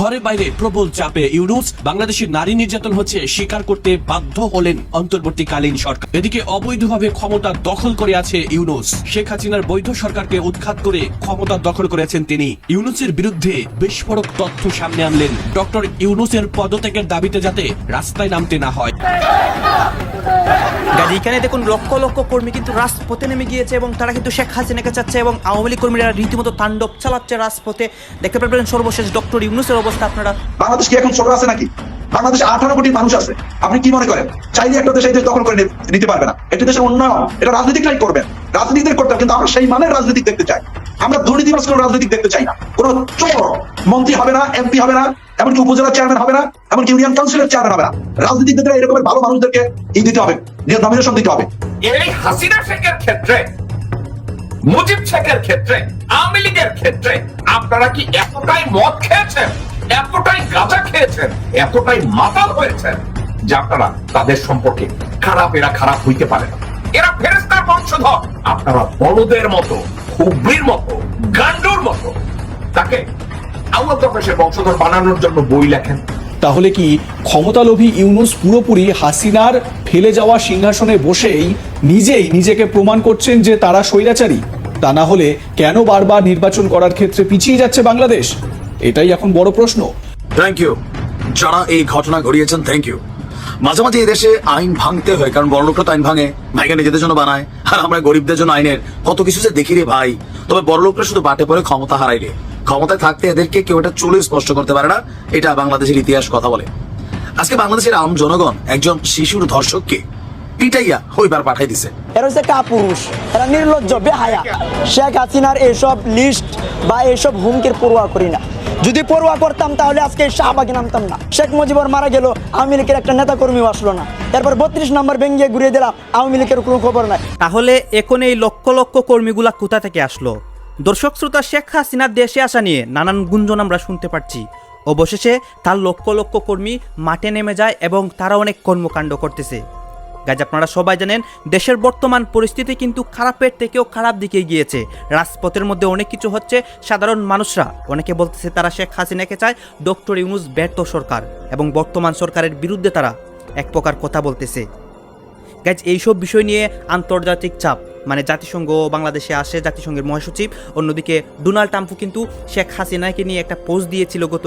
ঘরে বাইরে প্রবল চাপে ইউনুস, বাংলাদেশের নারী নির্যাতন হচ্ছে স্বীকার করতে বাধ্য হলেন অন্তর্বর্তীকালীন সরকার। এদিকে অবৈধভাবে ক্ষমতা দখল করে আছে ইউনুস। শেখ হাসিনার বৈধ সরকারকে উৎখাত করে ক্ষমতা দখল করেছেন তিনি। ইউনুসের বিরুদ্ধে বিস্ফোরক তথ্য সামনে আনলেন। ডক্টর ইউনুসের পদত্যাগের দাবিতে যাতে রাস্তায় নামতে না হয়। এখানে দেখুন লক্ষ লক্ষ কর্মী কিন্তু রাজপথে নেমে গিয়েছে এবং তারা কিন্তু শেখ হাসিনাকে চাচ্ছে এবং আওয়ামী লীগ কর্মীরা রীতিমতো তাণ্ডব চালাচ্ছে রাজপথে। দেখতে পারবেন সর্বশেষ ডক্টর ইউনুসের অবস্থা আপনারা? বাংলাদেশ কি এখন ছোট আছে নাকি? বাংলাদেশে আঠারো কোটি মানুষ আছে। আপনি কি মনে করেন? চাইলে একটা দেশ এই দেশ দখল করে নিতে পারবে না। একটি দেশের উন্নয়ন। এটা রাজনীতিকরাই করবেন। রাজনীতি করতে হবে, কিন্তু আমরা সেই মানের রাজনীতি দেখতে চাই। আমরা দুর্নীতিবাজ কোনো রাজনীতি দেখতে চাই না। কোনো চোর মন্ত্রী হবে না এমপি হবে না এমনকি উপজেলা চেয়ারম্যান হবে না এমনকি ইউনিয়ন কাউন্সিলের চেয়ারম্যান হবে না। রাজনীতিতে এরকমের ভালো মানুষদেরকে ই দিতে হবে নমিনেশন দিতে হবে। এই হাসিনা শেখের ক্ষেত্রে মুজিব শেখের ক্ষেত্রে আওয়ামী লীগের ক্ষেত্রে আপনারা কি এতটাই মদ খেয়েছেন? এতটাই গাঁজা খেয়েছেন, এতটাই মাতাল হয়েছেন যে আপনারা তাদের সম্পর্কে খারাপ, এরা খারাপ হইতে পারে না। এরা ফেরেস্তার বংশধর। আপনারা বলদের মতো হুবড়ির মতো, গান্ডুর মতো। তাকে বংশধর বানানোর জন্য বই লেখেন। তাহলে কি ক্ষমতালোভী ইউনুস পুরোপুরি হাসিনার ফেলে যাওয়া সিংহাসনে বসেই নিজেই নিজেকে প্রমাণ করছেন যে তারা স্বৈরাচারী? তা না হলে কেন বারবার নির্বাচন করার ক্ষেত্রে পিছিয়ে যাচ্ছে বাংলাদেশ? এটাই এখন বড় প্রশ্ন। থ্যাংক ইউ যারা এই ঘটনা ঘটিয়েছেন থ্যাংক ইউ মাঝে মাঝে এই দেশে আইন ভাঙতে হয় কারণ বড় লোকরা তো আইন ভাঙে ভাইকে নিজেদের জন্য বানায় আর আমরা গরিবদের জন্য আইনের কত কিছু যে দেখি রে ভাই। তবে বড় লোকরা শুধু বাটে পরে ক্ষমতা হারাইলে ক্ষমতায় থাকতে এদেরকে কেউ এটা চলে স্পষ্ট করতে পারে না এটা বাংলাদেশের ইতিহাস কথা বলে। আজকে বাংলাদেশের আম জনগণ একজন শিশুর ধর্ষককে পিটাইয়া হইবার পাঠাই দিছে। এরা হচ্ছে কাপুরুষ এরা নির্লজ্জ বেহায়া। শেখ হাসিনার এইসব লিস্ট বা এইসব হুমকির পড়ুয়া করি না। যদি পড়ুয়া করতাম তাহলে আজকে শাহবাগে নামতাম না। শেখ মুজিবর মারা গেল, আওয়ামী লীগের একটা নেতা কর্মী আসলো না। এরপর বত্রিশ নম্বর ভেঙে ঘুরিয়ে দিলাম, আওয়ামী লীগের কোনো খবর নাই। তাহলে এখন এই লক্ষ লক্ষ কর্মীগুলা কোথা থেকে আসলো? দর্শক শ্রোতা, শেখ হাসিনার দেশে আসা নিয়ে নানান গুঞ্জন আমরা শুনতে পারছি অবশেষে তার লক্ষ লক্ষ কর্মী মাঠে নেমে যায় এবং তারা অনেক কর্মকাণ্ড করতেছে। গাছ আপনারা সবাই জানেন, দেশের বর্তমান পরিস্থিতি কিন্তু খারাপের থেকেও খারাপ দিকে গিয়েছে। রাজপথের মধ্যে অনেক কিছু হচ্ছে, সাধারণ মানুষরা, অনেকে বলতেছে তারা শেখ হাসিনাকে চায় ডক্টর ইউনুস ব্যর্থ সরকার এবং বর্তমান সরকারের বিরুদ্ধে তারা এক প্রকার কথা বলতেছে। গাইজ, এইসব বিষয় নিয়ে আন্তর্জাতিক চাপ মানে জাতিসংঘ বাংলাদেশে আসে, জাতিসংঘের মহাসচিব, অন্যদিকে ডোনাল্ড ট্রাম্পও কিন্তু শেখ হাসিনাকে নিয়ে একটা পোস্ট দিয়েছিল গত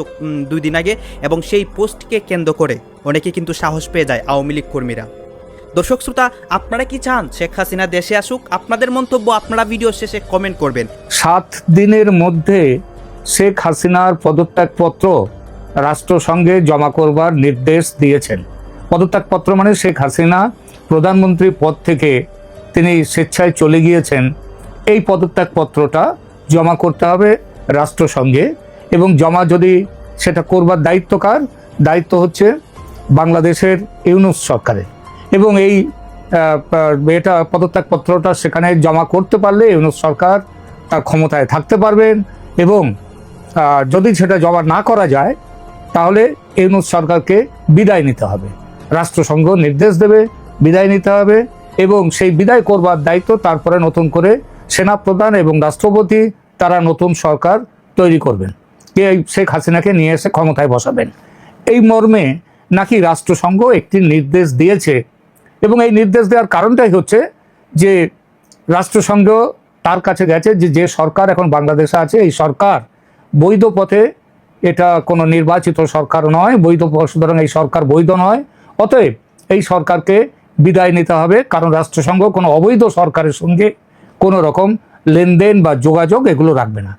দুই দিন আগে এবং সেই পোস্টকে কেন্দ্র করে অনেকে কিন্তু সাহস পেয়ে যায় আওয়ামী লীগ কর্মীরা। দর্শক শ্রোতা, আপনারা কি চান? শেখ হাসিনা দেশে আসুক, আপনাদের মন্তব্য, আপনারা ভিডিও শেষে কমেন্ট করবেন। সাত দিনের মধ্যে শেখ হাসিনার পদত্যাগপত্র রাষ্ট্রসংঘে জমা করবার নির্দেশ দিয়েছেন। পদত্যাগপত্র মানে শেখ হাসিনা প্রধানমন্ত্রী পদ থেকে তিনি স্বেচ্ছায় চলে গিয়েছেন। এই পদত্যাগপত্রটা জমা করতে হবে রাষ্ট্রসংঘে এবং জমা যদি সেটা করবার দায়িত্ব কার? দায়িত্ব হচ্ছে বাংলাদেশের ইউনুস সরকারের। এবং এই এটা পদত্যাগপত্রটা সেখানে জমা করতে পারলে ইউনুস সরকার ক্ষমতায় থাকতে পারবেন এবং যদি সেটা জমা না করা যায়, তাহলে ইউনুস সরকারকে বিদায় নিতে হবে। রাষ্ট্রসংঘ নির্দেশ দেবে, বিদায় নিতে হবে এবং সেই বিদায় করবার দায়িত্ব তারপরে নতুন করে সেনাপ্রধান এবং রাষ্ট্রপতি, তারা নতুন সরকার তৈরি করবেন। কে শেখ হাসিনাকে নিয়ে এসে ক্ষমতায় বসাবেন? এই মর্মে নাকি রাষ্ট্রসংঘ একটি নির্দেশ দিয়েছে এবং এই নির্দেশ দেওয়ার কারণটাই হচ্ছে যে রাষ্ট্রসংঘ তার কাছে গেছে যে যে সরকার এখন বাংলাদেশে আছে, এই সরকার বৈধ পথে এটা কোনো নির্বাচিত সরকার নয়, বৈধ সুতরাং এই সরকার বৈধ নয়। অতএব এই সরকারকে বিদায় নিতে হবে, কারণ রাষ্ট্রসংঘ কোনো অবৈধ সরকারের সঙ্গে কোনো রকম লেনদেন বা যোগাযোগ এগুলো রাখবে না।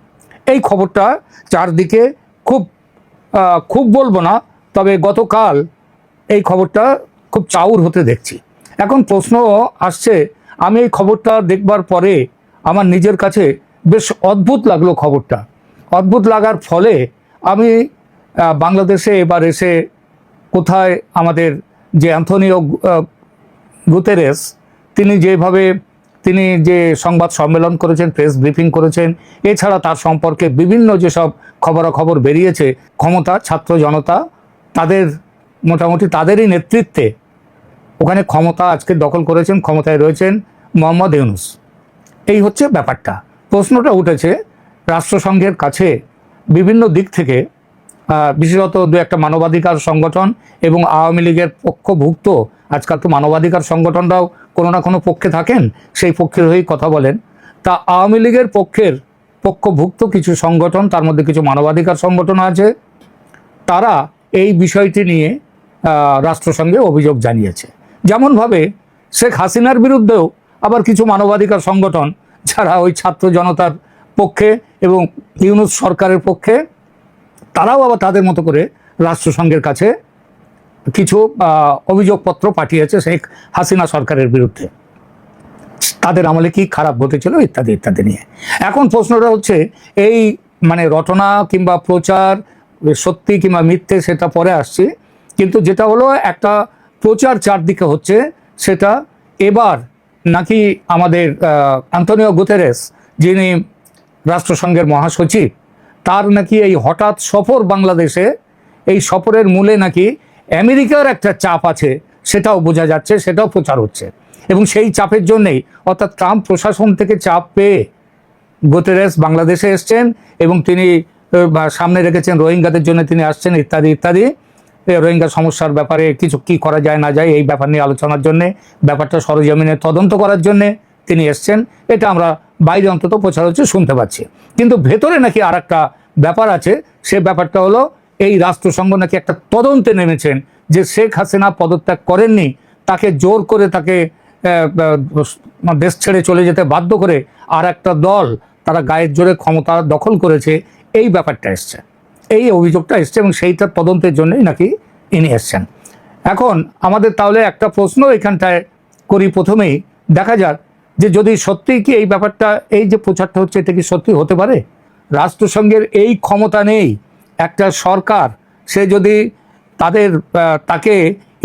এই খবরটা চারদিকে খুব খুব বলব না, তবে গতকাল এই খবরটা খুব চাউর হতে দেখছি। এখন প্রশ্ন আসছে, আমি এই খবরটা দেখবার পরে আমার নিজের কাছে বেশ অদ্ভুত লাগল খবরটা। অদ্ভুত লাগার ফলে আমি বাংলাদেশে এবার এসে কোথায় আমাদের যে অ্যান্থনিও গুতেরেস, তিনি যেভাবে, তিনি যে সংবাদ সম্মেলন করেছেন, প্রেস ব্রিফিং করেছেন, এছাড়া তার সম্পর্কে বিভিন্ন যেসব খবরাখবর বেরিয়েছে, ক্ষমতা, ছাত্র জনতা, তাদের, মোটামুটি তাদেরই নেতৃত্বে ওখানে ক্ষমতা আজকে দখল করেছেন, ক্ষমতায় রয়েছেন মোহাম্মদ ইউনুস। এই হচ্ছে ব্যাপারটা। প্রশ্নটা উঠেছে, রাষ্ট্রসংঘের কাছে বিভিন্ন দিক থেকে বিশেষত দু একটা মানবাধিকার সংগঠন এবং আওয়ামী লীগের পক্ষভুক্ত, আজকাল তো মানবাধিকার সংগঠনরাও কোনো না কোনো পক্ষে থাকেন, সেই পক্ষের হয়েই কথা বলেন। তা আওয়ামী লীগের পক্ষের পক্ষভুক্ত কিছু সংগঠন, তার মধ্যে কিছু মানবাধিকার সংগঠন আছে, তারা এই বিষয়টি নিয়ে রাষ্ট্রসংঘে অভিযোগ জানিয়েছে। যেমনভাবে শেখ হাসিনার বিরুদ্ধেও আবার কিছু মানবাধিকার সংগঠন, যারা ওই ছাত্র জনতার পক্ষে এবং ইউনুস সরকারের পক্ষে, তারাও আবার তাদের মতো করে রাষ্ট্রসংঘের কাছে কিছু অভিযোগপত্র পাঠিয়েছে শেখ হাসিনা সরকারের বিরুদ্ধে। তাদের আমলে কি খারাপ ঘটেছিল ইত্যাদি ইত্যাদি নিয়ে। এখন প্রশ্নটা হচ্ছে, এই মানে রটনা কিংবা প্রচার সত্যি কিংবা মিথ্যে সেটা পরে আসছে, কিন্তু যেটা হলো একটা প্রচার চারদিকে হচ্ছে সেটা এবার নাকি আমাদের আন্তনিও গুতেরেস যিনি রাষ্ট্রসংঘের মহাসচিব, তার নাকি এই হঠাৎ সফর বাংলাদেশে, এই সফরের মূলে নাকি আমেরিকার একটা চাপ আছে সেটাও বোঝা যাচ্ছে, সেটাও প্রচার হচ্ছে। এবং সেই চাপের জন্যেই অর্থাৎ ট্রাম্প প্রশাসন থেকে চাপ পেয়ে গুতেরেস বাংলাদেশে এসছেন এবং তিনি সামনে রেখেছেন, রোহিঙ্গাদের জন্য তিনি আসছেন, ইত্যাদি ইত্যাদি। রোহিঙ্গা সমস্যার ব্যাপারে কিছু কি করা যায়, না যায়, এই ব্যাপার নিয়ে আলোচনার জন্যে, ব্যাপারটা সরজমিনে তদন্ত করার জন্যে তিনি এসছেন। এটা আমরা বাইরে অন্তত প্রচার হচ্ছে, শুনতে পাচ্ছি। কিন্তু ভেতরে নাকি আর একটা ব্যাপার আছে, সে ব্যাপারটা হলো, এই রাষ্ট্রসংঘ নাকি একটা তদন্তে নেমেছেন যে শেখ হাসিনা পদত্যাগ করেননি, তাকে জোর করে তাকে দেশ ছেড়ে চলে যেতে বাধ্য করে আর একটা দল তারা গায়ের জোরে ক্ষমতা দখল করেছে, এই ব্যাপারটা এসছে। এই অভিযোগটা এসছে এবং সেইটার তদন্তের জন্যই নাকি ইনি এসছেন। এখন আমাদের তাহলে একটা প্রশ্ন এখানটায় করি প্রথমেই। দেখা যাক যে যদি সত্যিই কি এই ব্যাপারটা, এই যে প্রচারটা হচ্ছে, এটা কি সত্যি হতে পারে? রাষ্ট্রসংঘের এই ক্ষমতা নেই, একটা সরকার, সে যদি তাদের তাকে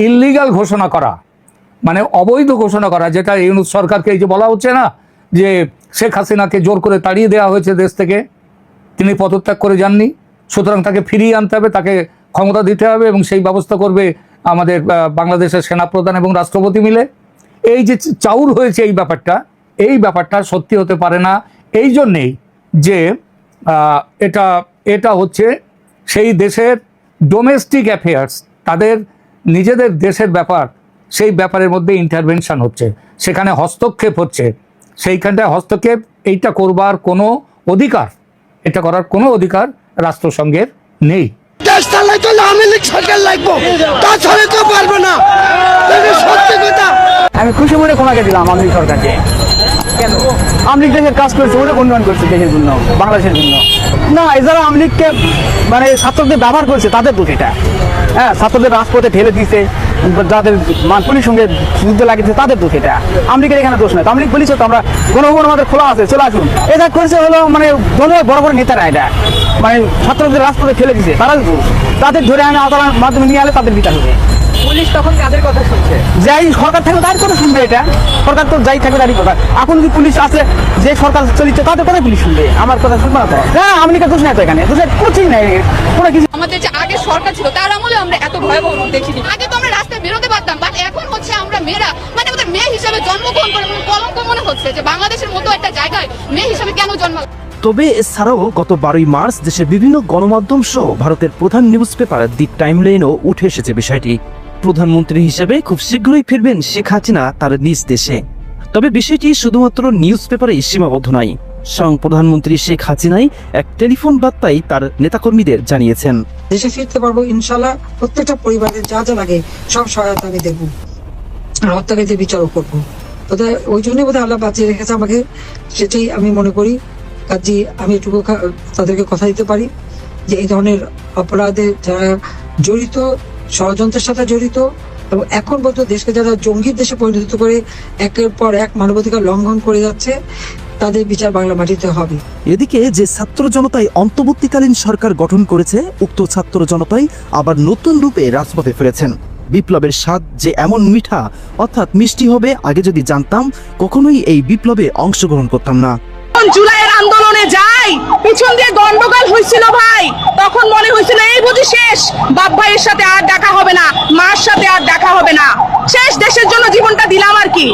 ইল্লিগাল ঘোষণা করা মানে অবৈধ ঘোষণা করা, যেটা ইউনুস সরকারকে এই যে বলা হচ্ছে না, যে শেখ হাসিনাকে জোর করে তাড়িয়ে দেওয়া হয়েছে দেশ থেকে, তিনি পদত্যাগ করে যাননি সুতরাং তাকে ফিরিয়ে আনতে হবে, তাকে ক্ষমতা দিতে হবে এবং সেই ব্যবস্থা করবে আমাদের বাংলাদেশের সেনাপ্রধান এবং রাষ্ট্রপতি মিলে। এই যে চাউর হয়েছে এই ব্যাপারটা এই ব্যাপারটা সত্যি হতে পারে না। এই জন্যেই যে এটা এটা হচ্ছে সেই দেশের ডোমেস্টিক অ্যাফেয়ার্স তাদের নিজেদের দেশের ব্যাপার, সেই ব্যাপারের মধ্যে ইন্টারভেনশন হচ্ছে। সেখানে হস্তক্ষেপ হচ্ছে। সেইখানটায় হস্তক্ষেপ, এইটা করবার কোনো অধিকার, এটা করার কোনো অধিকার রাষ্ট্রসংঘের নেই। দেশ চালাইতে হলে আওয়ামী লীগ সরকার লাগবো। তাছাড়া কেউ পারবে না। সত্যি কথা। আমি খুশি মনে কোনাকে দিলাম আওয়ামী সরকারকে। কেন? আওয়ামী লীগ দেশের কাজ করছে ওটা উন্নয়ন করছে দেশের জন্য বাংলাদেশের জন্য। না এছাড়া আওয়ামী লীগকে মানে ছাত্রদের ব্যবহার করছে তাদের দোষ এটা। হ্যাঁ ছাত্রদের রাজপথে ঠেলে দিয়েছে যাদের পুলিশ সঙ্গে যুদ্ধ লাগিয়েছে তাদের দোষ এটা। আওয়ামী লীগের এখানে দোষ নয় তো আওয়ামী লীগ বলেছে তো আমরা কোনো কোনো আমাদের খোলা আছে চলে আসুন। এটা করেছে হলো মানে দলের বড় বড় নেতারা এটা। মানে ছাত্রদের রাস্তাতে ফেলে দিয়েছে তারা দোষ তাদের ধরে আমি আদালত মাধ্যমে নিয়ে আলে তাদের বিচার হবে। পুলিশ তখন কাদের কথা শুনছে? যাই সরকার থাকবে তার কথা শুনবে এটা। সরকার তো যাই থাকবে তারই কথা। এখন যদি পুলিশ আছে যে সরকার চলিচ্ছে তাদের কথা পুলিশ শুনবে। আমার কথা শুনবে না হ্যাঁ আমি দোষ নাই তো এখানে। দোষ কিছুই নাই। কোনো কিছু আমাদের যে আগে সরকার ছিল তার আমলে আমরা এত ভয়াবহ রূপ দেখিনি। আগে তো আমরা রাস্তায় বেরোতে পারতাম বাট এখন হচ্ছে আমরা মেয়েরা মানে আমাদের মেয়ে হিসাবে জন্মগ্রহণ করে মানে কলঙ্ক মনে হচ্ছে যে বাংলাদেশের মতো একটা জায়গায় মেয়ে হিসাবে কেন জন্ম তবে এছাড়াও গত বারোই মার্চ দেশের বিভিন্ন গণমাধ্যম সহ ভারতের প্রধান নিউজ পেপার দি টাইমলাইনও উঠে এসেছে বিষয়টি। প্রধানমন্ত্রী হিসেবে খুব শীঘ্রই ফিরবেন শেখ হাসিনা তার নিজ দেশে। তবে বিষয়টি শুধুমাত্র নিউজ পেপারে সীমাবদ্ধ নয়। স্বয়ং প্রধানমন্ত্রী শেখ হাসিনাই এক টেলিফোন বার্তায় তার নেতাকর্মীদের জানিয়েছেন। দেশে ফিরতে পারব ইনশাল্লাহ প্রত্যেকটা পরিবারের যা যা লাগে সব সহায়তা আমি দেখব আর হত্যাকারীদের বিচারও করব। বোধহয় ওই জন্যই বোধহয় আল্লাহ বাঁচিয়ে রেখেছে আমাকে, সেটাই আমি মনে করি। কাজে আমি এটুকু তাদেরকে কথা দিতে পারি যে এই ধরনের অপরাধে যারা জড়িত, ষড়যন্ত্রের সাথে জড়িত এবং এখন পর্যন্ত দেশকে যারা জঙ্গির দেশে পরিণত করে একের পর এক মানবাধিকার লঙ্ঘন করে যাচ্ছে, তাদের বিচার বাংলা মাটিতে হবে। এদিকে যে ছাত্র জনতাই অন্তর্বর্তীকালীন সরকার গঠন করেছে, উক্ত ছাত্র জনতাই আবার নতুন রূপে রাজপথে ফিরেছেন। বিপ্লবের স্বাদ যে এমন মিঠা, অর্থাৎ মিষ্টি হবে, আগে যদি জানতাম, কখনোই এই বিপ্লবে অংশগ্রহণ করতাম না। জুলাইয়ের আন্দোলনে যাই। পিছন দিয়ে গন্ডগোল হয়েছিল ভাই। তখন মনে হয়েছিল, এই বুঝি শেষ। বাপ ভাইয়ের সাথে আর দেখা হবে না, মার সাথে আর দেখা হবে না। শেষ দেশের জন্য জীবনটা দিলাম আর কি।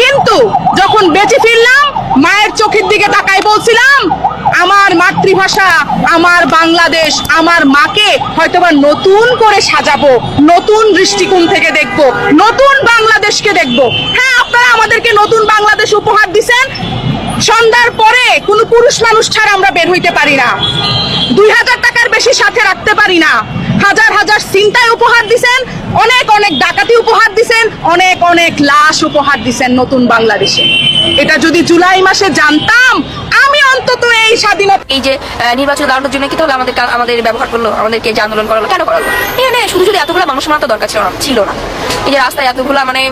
কিন্তু যখন বেঁচে ফিরলাম, মায়ের চোখের দিকে তাকাই বলছিলাম, আমার মাতৃভাষা, আমার বাংলাদেশ, আমার মাকে হয়তোবা নতুন করে সাজাবো, নতুন দৃষ্টিকোণ থেকে দেখব, নতুন বাংলাদেশকে দেখব। হ্যাঁ আপনারা আমাদেরকে নতুন বাংলাদেশ উপহার দিছেন। সন্ধ্যার পরে কোনো পুরুষ মানুষ ছাড়া আমরা বের হইতে পারি না। দুই হাজার টাকার বেশি সাথে রাখতে পারি না। হাজার হাজার চিন্তায় উপহার দিছেন, অনেক অনেক ডাকাতি উপহার দিছেন, অনেক অনেক লাশ উপহার দিছেন নতুন বাংলাদেশে। এটা যদি জুলাই মাসে জানতাম অন্তত এই স্বাধীনতা এই যে নির্বাচন দাঁড়ানোর জন্য কি তাহলে আমাদের আমাদের ব্যবহার করল? আমাদেরকে যে আন্দোলন করালো? কেন করালো? এখানে শুধু শুধু এতগুলো মানুষ তো দরকার ছিল না ছিল না। এই যে রাস্তায় এতগুলা মানে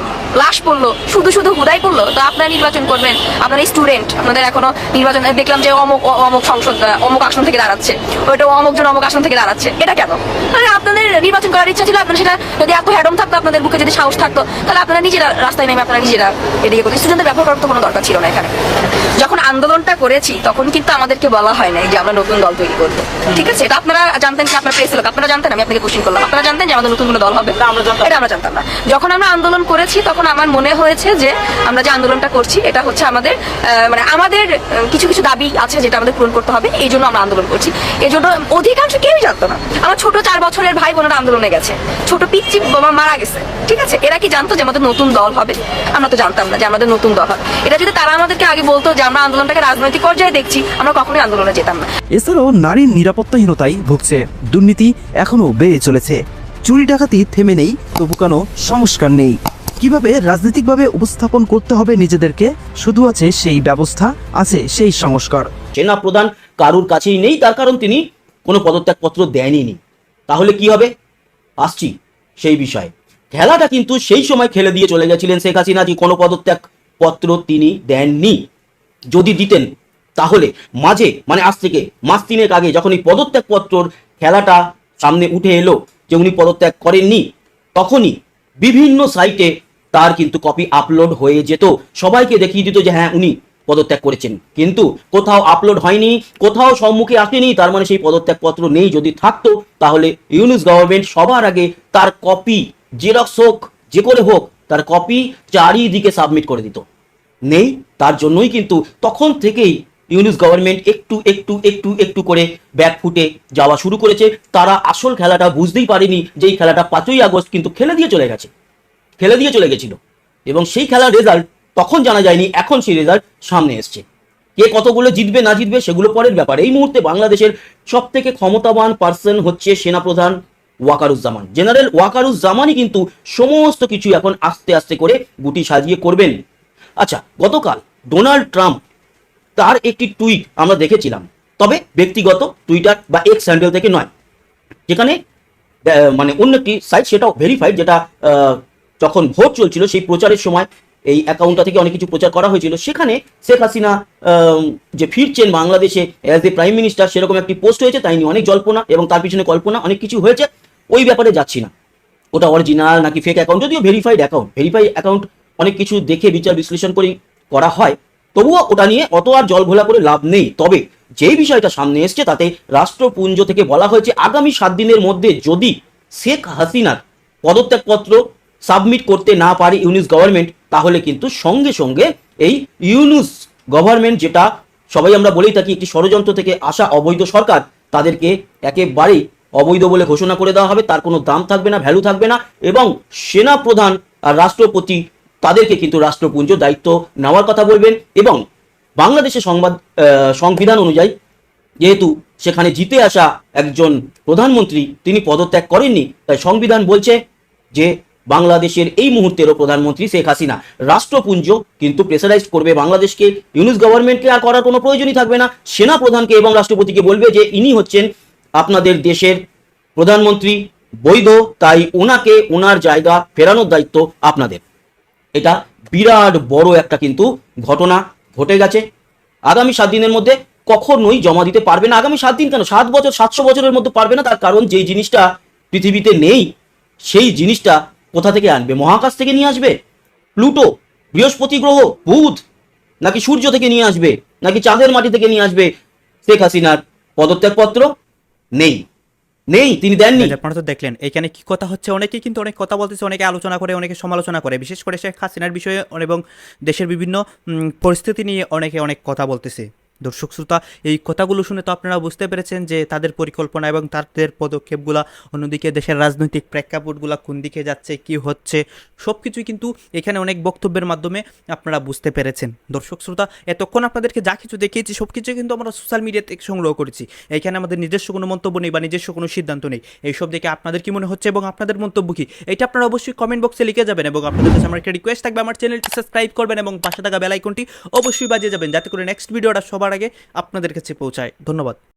লাশ পড়ল, শুধু শুধু হুদাই পড়ল, তো আপনারা নির্বাচন করবেন। আপনারা স্টুডেন্ট আপনাদের এখনও নির্বাচন দেখলাম যে অমুক অমুক সংসদ অমুক আসন থেকে দাঁড়াচ্ছে। ওইটা অমুক জন অমুক আসন থেকে দাঁড়াচ্ছে। এটা কেন? মানে আপনাদের নির্বাচন করার ইচ্ছা ছিল, আপনারা সেটা যদি এত হ্যাডম থাকতো, আপনাদের বুকে যদি সাহস থাকতো, তাহলে আপনারা নিজেরা রাস্তায় নেমে আপনারা নিজেরা এদিকে করতে স্টুডেন্টদের ব্যবহার করার তো কোনো দরকার ছিল না এখানে। যখন আন্দোলনটা করেছি তখন কিন্তু আমাদেরকে বলা হয় নাই যে আমরা নতুন দল তৈরি করব। ঠিক আছে? এটা আপনারা জানতেন কি আপনার প্রেস লোক আপনারা জানতেন? আমি আপনাকে কোশ্চিন করলাম। আপনারা জানতেন যে আমাদের নতুন কোনো দল হবে? এটা আমরা জানতাম না। যখন আমরা আন্দোলন করেছি তখন আমার মনে হয়েছে যে আমরা যে আন্দোলনটা করছি এটা হচ্ছে আমাদের মানে আমাদের কিছু কিছু দাবি আছে যেটা আমাদের পূরণ করতে হবে। এই জন্য আমরা আন্দোলন করছি। এই জন্য অধিকাংশ কেউই জানতো না। আমার ছোট চার বছরের ভাই বোনেরা আন্দোলনে গেছে। ছোট পিচ্চি বাবা মারা গেছে। ঠিক আছে? এরা কি জানতো যে আমাদের নতুন দল হবে? আমরা তো জানতাম না যে আমাদের নতুন দল হবে। এটা যদি তারা আমাদেরকে আগে বলতো যে আমরা আন্দোলনটাকে রাজনৈতিক পর্যায়ে দেখছি আমরা কখনোই আন্দোলনে যেতাম না। এছাড়াও নারীর নিরাপত্তাহীনতায় ভুগছে। দুর্নীতি এখনও বেড়ে চলেছে। চুরি ডাকাতি থেমে নেই তবু কোনো সংস্কার নেই? কীভাবে রাজনৈতিকভাবে উপস্থাপন করতে হবে নিজেদেরকে? শুধু আছে সেই ব্যবস্থা আছে সেই সংস্কার। সেনা প্রধান কারুর কাছেই নেই তার কারণ তিনি কোনো পদত্যাগপত্র দেয়নি নি। তাহলে কি হবে? আসছি সেই বিষয়ে। খেলাটা কিন্তু সেই সময় খেলে দিয়ে চলে গেছিলেন শেখ হাসিনা যে কোনো পদত্যাগ পত্র তিনি দেননি। যদি দিতেন, তাহলে মাঝে মানে আজ থেকে মাস তিনেক আগে যখন এই পদত্যাগপত্রর খেলাটা সামনে উঠে এলো, যে উনি পদত্যাগ করেননি, তখনই বিভিন্ন সাইটে তার কিন্তু কপি আপলোড হয়ে যেত। সবাইকে দেখিয়ে দিত যে হ্যাঁ উনি পদত্যাগ করেছেন। কিন্তু কোথাও আপলোড হয়নি, কোথাও সম্মুখে আসেনি, তার মানে সেই পদত্যাগপত্র নেই। যদি থাকতো, তাহলে ইউনিস গভর্নমেন্ট সবার আগে তার কপি জেরক্স হোক, যে করে হোক, তার কপি চারিদিকে সাবমিট করে দিত। নেই, তার জন্যই কিন্তু তখন থেকেই ইউনিস গভর্নমেন্ট একটু একটু একটু একটু করে ব্যাক ফুটে যাওয়া শুরু করেছে। তারা আসল খেলাটা বুঝতেই পারেনি যে এই খেলাটা পাঁচই আগস্ট কিন্তু খেলে দিয়ে চলে গেছে। খেলে দিয়ে চলে গেছিল। এবং সেই খেলার রেজাল্ট তখন জানা যায়নি, এখন সেই রেজাল্ট সামনে এসছে। কে কতগুলো জিতবে, না জিতবে, সেগুলো পরের ব্যাপার। এই মুহূর্তে বাংলাদেশের সব থেকে ক্ষমতাবান পার্সন হচ্ছে সেনাপ্রধান ওয়াকারুজ্জামান। জেনারেল ওয়াকারুজ্জামানই কিন্তু সমস্ত কিছু এখন আস্তে আস্তে করে গুটি সাজিয়ে করবেন। আচ্ছা গতকাল ডোনাল্ড ট্রাম্প তার একটি টুইট আমরা দেখেছিলাম। তবে ব্যক্তিগত টুইটার বা এক্স হ্যান্ডেল থেকে নয়। যেখানে মানে অন্য একটি সাইট সেটাও ভেরিফাইড যেটা যখন ভোট চলছিল সেই প্রচারের সময় এই অ্যাকাউন্টটা থেকে অনেক কিছু প্রচার করা হয়েছিল। সেখানে শেখ হাসিনা যে ফিরছেন বাংলাদেশে অ্যাজ এ প্রাইম মিনিস্টার সেরকম একটি পোস্ট হয়েছে, তাই নিয়ে অনেক জল্পনা এবং তার পিছনে কল্পনা অনেক কিছু হয়েছে। ওই ব্যাপারে যাচ্ছি না। ওটা অরিজিনাল নাকি ফেক অ্যাকাউন্ট যদিও ভেরিফাইড অ্যাকাউন্ট ভেরিফাই অ্যাকাউন্ট অনেক কিছু দেখে বিচার বিশ্লেষণ করে, করা হয়। তবুও ওটা নিয়ে অত আর জল ঘোলা করে লাভ নেই। তবে যেই বিষয়টা সামনে এসছে, তাতে রাষ্ট্রপুঞ্জ থেকে বলা হয়েছে, আগামী সাত দিনের মধ্যে যদি শেখ হাসিনার পদত্যাগপত্র সাবমিট করতে না পারে ইউনিস গভর্নমেন্ট, তাহলে কিন্তু সঙ্গে সঙ্গে এই ইউনুস গভর্নমেন্ট যেটা সবাই আমরা বলেই থাকি, একটি ষড়যন্ত্র থেকে আসা অবৈধ সরকার, তাদেরকে একেবারেই অবৈধ বলে ঘোষণা করে দেওয়া হবে। তার কোনো দাম থাকবে না ভ্যালু থাকবে না এবং সেনা প্রধান আর রাষ্ট্রপতি তাদেরকে কিন্তু রাষ্ট্রপুঞ্জ দায়িত্ব নেওয়ার কথা বলবেন এবং বাংলাদেশের সংবাদ সংবিধান অনুযায়ী যেহেতু সেখানে জিতে আসা একজন প্রধানমন্ত্রী তিনি পদত্যাগ করেননি, তাই সংবিধান বলছে যে বাংলাদেশের এই মুহূর্তেরও প্রধানমন্ত্রী শেখ হাসিনা। রাষ্ট্রপুঞ্জ কিন্তু প্রেসারাইজ করবে বাংলাদেশকে, ইউনিস গভর্নমেন্টকে আর করার কোনো প্রয়োজনই থাকবে না। সেনা প্রধানকে এবং রাষ্ট্রপতিকে বলবে যে ইনি হচ্ছেন আপনাদের দেশের প্রধানমন্ত্রী, বৈধ, তাই ওনাকে, ওনার জায়গা ফেরানোর দায়িত্ব আপনাদের। এটা বিরাট বড় একটা কিন্তু ঘটনা ঘটে গেছে। আগামী সাত দিনের মধ্যে কখনোই জমা দিতে পারবে না। আগামী সাত দিন কেন? সাত বছর, সাতশো বছরের মধ্যে পারবে না। তার কারণ যেই জিনিসটা পৃথিবীতে নেই, সেই জিনিসটা কোথা থেকে আনবে? মহাকাশ থেকে নিয়ে আসবে? প্লুটো, বৃহস্পতি গ্রহ, বুধ, নাকি সূর্য থেকে নিয়ে আসবে? নাকি চাঁদের মাটি থেকে নিয়ে আসবে? শেখ হাসিনার পদত্যাগপত্র নেই। নেই তিনি দেননি। Guys, আপনারা তো দেখলেন এখানে কি কথা হচ্ছে? অনেকে কিন্তু অনেক কথা বলতেছে অনেকে আলোচনা করে অনেকে সমালোচনা করে। বিশেষ করে শেখ হাসিনার বিষয়ে এবং দেশের বিভিন্ন পরিস্থিতি নিয়ে অনেকে অনেক কথা বলতেছে। দর্শক শ্রোতা, এই কথাগুলো শুনে তো আপনারা বুঝতে পেরেছেন যে তাদের পরিকল্পনা এবং তাদের পদক্ষেপগুলা অন্যদিকে দেশের রাজনৈতিক প্রেক্ষাপটগুলা কোন দিকে যাচ্ছে, কি হচ্ছে সব কিছুই কিন্তু এখানে অনেক বক্তব্যের মাধ্যমে আপনারা বুঝতে পেরেছেন। দর্শক শ্রোতা, এতক্ষণ আপনাদেরকে যা কিছু দেখিয়েছি সব কিছু কিন্তু আমরা সোশ্যাল মিডিয়াতে সংগ্রহ করেছি। এখানে আমাদের নিজস্ব কোনো মন্তব্য নেই বা নিজস্ব কোনো সিদ্ধান্ত নেই। এইসব দেখে আপনাদের কি মনে হচ্ছে এবং আপনাদের মন্তব্য কি? এটা আপনারা অবশ্যই কমেন্ট বক্সে লিখে যাবেন এবং আপনাদের কাছে আমার একটা রিকোয়েস্ট থাকবে, আমার চ্যানেলটি সাবস্ক্রাইব করবেন এবং পাশে থাকা বেল আইকনটি অবশ্যই বাজিয়ে যাবেন। যাতে করে নেক্সট ভিডিওটা সবার আগে আপনাদের কাছে পৌঁছায়। ধন্যবাদ।